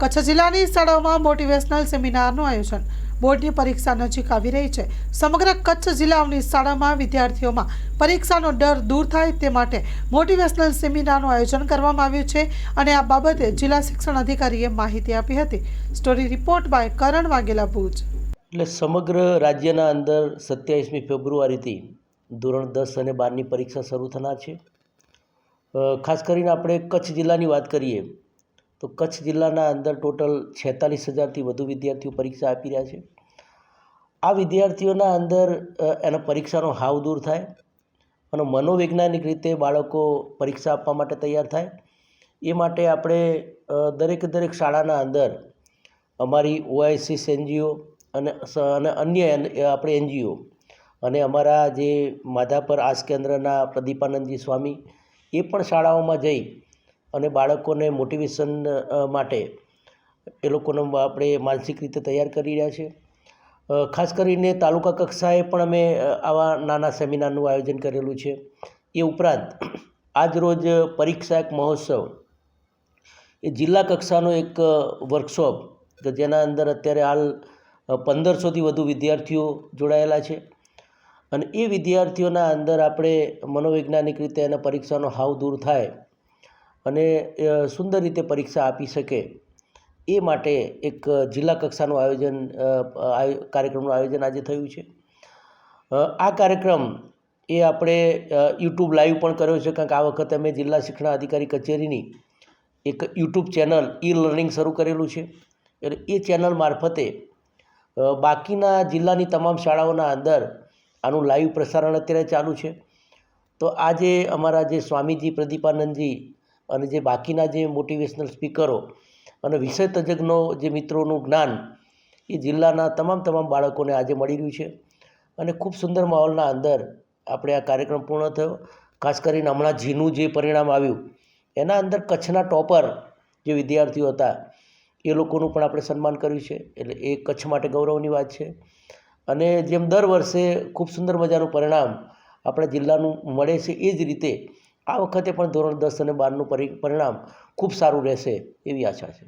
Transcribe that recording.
કચ્છ જિલ્લાની શાળાઓમાં મોટિવેશનલ સેમિનારનું આયોજન. બોર્ડની પરીક્ષા નજીક આવી રહી છે. સમગ્ર કચ્છ જિલ્લાઓની શાળામાં વિદ્યાર્થીઓમાં પરીક્ષાનો ડર દૂર થાય તે માટે મોટિવેશનલ સેમિનારનું આયોજન કરવામાં આવ્યું છે અને આ બાબતે જિલ્લા શિક્ષણ અધિકારીએ માહિતી આપી હતી. Story report by Karan Vaghela Bhuj. એટલે સમગ્ર રાજ્યના અંદર સત્યાવીસમી ફેબ્રુઆરીથી ધોરણ દસ અને બારની પરીક્ષા શરૂ થનાર છે. ખાસ કરીને આપણે કચ્છ જિલ્લાની વાત કરીએ તો કચ્છ જિલ્લાના અંદર ટોટલ છેતાલીસ હજારથી વધુ વિદ્યાર્થીઓ પરીક્ષા આપી રહ્યા છે. આ વિદ્યાર્થીઓના અંદર એના પરીક્ષાનો હાવ દૂર થાય અને મનોવૈજ્ઞાનિક રીતે બાળકો પરીક્ષા આપવા માટે તૈયાર થાય. એ માટે આપણે દરેક દરેકે શાળાના અંદર અમારી ઓઆઈસીસ એનજીઓ અને અને અન્ય આપણે એનજીઓ અને અમારા જે માધાપર આસ કેન્દ્રના પ્રદીપાનંદજી સ્વામી એ પણ શાળાઓમાં જઈ અને બાળકોને મોટિવેશન માટે એ લોકોને આપણે માનસિક રીતે તૈયાર કરી રહ્યા છે. ખાસ કરીને તાલુકા કક્ષાએ પણ અમે આવા નાના સેમિનારનું આયોજન કરેલું છે. એ ઉપરાંત આજરોજ પરીક્ષા એક મહોત્સવ, એ જિલ્લા કક્ષાનો એક વર્કશોપ કે જેના અંદર અત્યારે હાલ પંદરસોથી વધુ વિદ્યાર્થીઓ જોડાયેલા છે. અને એ વિદ્યાર્થીઓના અંદર આપણે મનોવૈજ્ઞાનિક રીતે એના પરીક્ષાનો હાવ દૂર થાય અને સુંદર રીતે પરીક્ષા આપી શકે એ માટે એક જિલ્લા કક્ષાનું આયોજન આયો- કાર્યક્રમનું આયોજન આજે થયું છે. આ કાર્યક્રમ એ આપણે યુટ્યુબ લાઈવ પણ કર્યો છે. કારણ કે આ વખતે અમે જિલ્લા શિક્ષણ અધિકારી કચેરીની એક યુટ્યુબ ચેનલ ઈ લર્નિંગ શરૂ કરેલું છે. એટલે એ ચેનલ મારફતે બાકીના જિલ્લાની તમામ શાળાઓના અંદર આનું લાઈવ પ્રસારણ અત્યારે ચાલુ છે. તો આજે અમારા જે સ્વામીજી પ્રદીપાનંદજી અને જે બાકીના જે મોટિવેશનલ સ્પીકરો અને વિષય તજજ્ઞો જે મિત્રોનું જ્ઞાન, એ જિલ્લાના તમામ તમામ બાળકોને આજે મળી રહ્યું છે. અને ખૂબ સુંદર માહોલના અંદર આપણે આ કાર્યક્રમ પૂર્ણ થયો. ખાસ કરીને હમણાં જીનું જે પરિણામ આવ્યું, એના અંદર કચ્છના ટોપર જે વિદ્યાર્થીઓ હતા, એ લોકોનું પણ આપણે સન્માન કર્યું છે. એટલે એ કચ્છ માટે ગૌરવની વાત છે. અને જેમ દર વર્ષે ખૂબ સુંદર મજાનું પરિણામ આપણા જિલ્લાનું મળે છે, એ જ રીતે આ વખતે પણ ધોરણ દસ અને બારનું પરિ, પરિણામ ખૂબ સારું રહેશે એવી આશા છે.